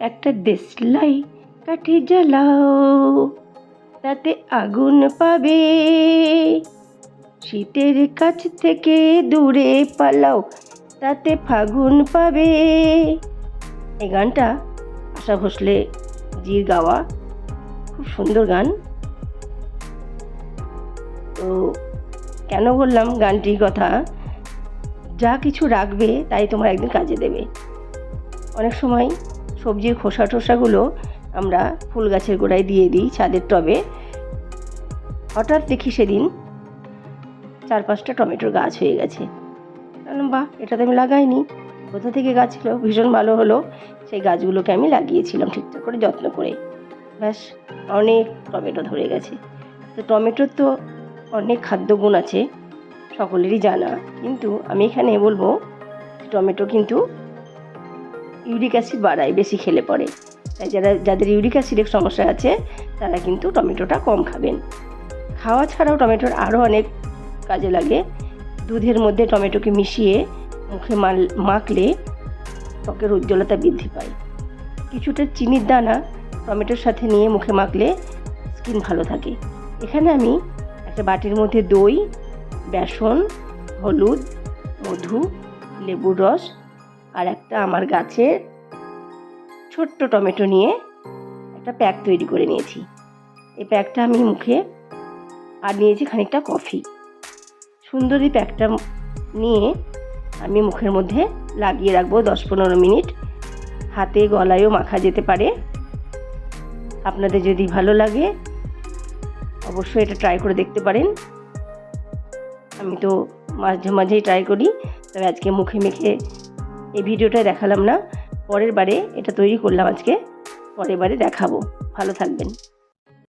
একটা দেশলাই কাঠি জ্বালাও, তাতে আগুন পাবে। শীতের কাছ থেকে দূরে পালাও, তাতে ফাগুন পাবে। এই গানটা আশা ভোসলে জির গাওয়া, খুব সুন্দর গান। তো কেন বললাম গানটির কথা? যা কিছু রাখবে তাই তোমার একদিন কাজে দেবে। অনেক সময় সবজির খোসা টোসাগুলো আমরা ফুল গাছের গোড়ায় দিয়ে দিই ছাদের টবে। হঠাৎ দেখি সেদিন চার পাঁচটা টমেটোর গাছ হয়ে গেছে। বাহ এটা তো আমি লাগাইনি। কোথা থেকে গাছ ছিল? ভীষণ ভালো হলো। সেই গাছগুলোকে আমি লাগিয়েছিলাম ঠিকঠাক করে, যত্ন করে। ব্যাস, অনেক টমেটো ধরে গেছে। তো টমেটোর তো অনেক খাদ্যগুণ আছে, সকলেরই জানা। কিন্তু আমি এখানে বলব, টমেটো কিন্তু ইউরিক অ্যাসিড বাড়ায়, বেশি খেলে পরে। তাই যারা, যাদের ইউরিক অ্যাসিডের সমস্যা আছে, তারা কিন্তু টমেটোটা কম খাবেন। খাওয়া ছাড়াও টমেটোর আরও অনেক কাজে লাগে। দুধের মধ্যে টমেটোকে মিশিয়ে মুখে মাল, মাখলে ত্বকের উজ্জ্বলতা বৃদ্ধি পায়। কিছুটা চিনির দানা টমেটোর সাথে নিয়ে মুখে মাখলে স্কিন ভালো থাকে। এখানে আমি একটা বাটির মধ্যে দই, বেসন, হলুদ, মধু, লেবুর রস আর একটা আমার গাছের ছোট্ট টমেটো নিয়ে একটা প্যাক তৈরি করে নিয়েছি। এই প্যাকটা আমি মুখে আর নিয়েছি খানিকটা কফি। সুন্দর প্যাকটা নিয়ে আমি মুখের মধ্যে লাগিয়ে রাখব দশ পনেরো মিনিট। হাতে গলায়ও মাখা যেতে পারে। আপনাদের যদি ভালো লাগে অবশ্যই এটা ট্রাই করে দেখতে পারেন। আমি তো মাঝে মাঝেই ট্রাই করি, তবে আজকে মুখে মেখে এই ভিডিওটা দেখালাম না। পরের বারে এটা তৈরি করলাম আজকে। পরের বারে দেখাবো। ভালো থাকবেন।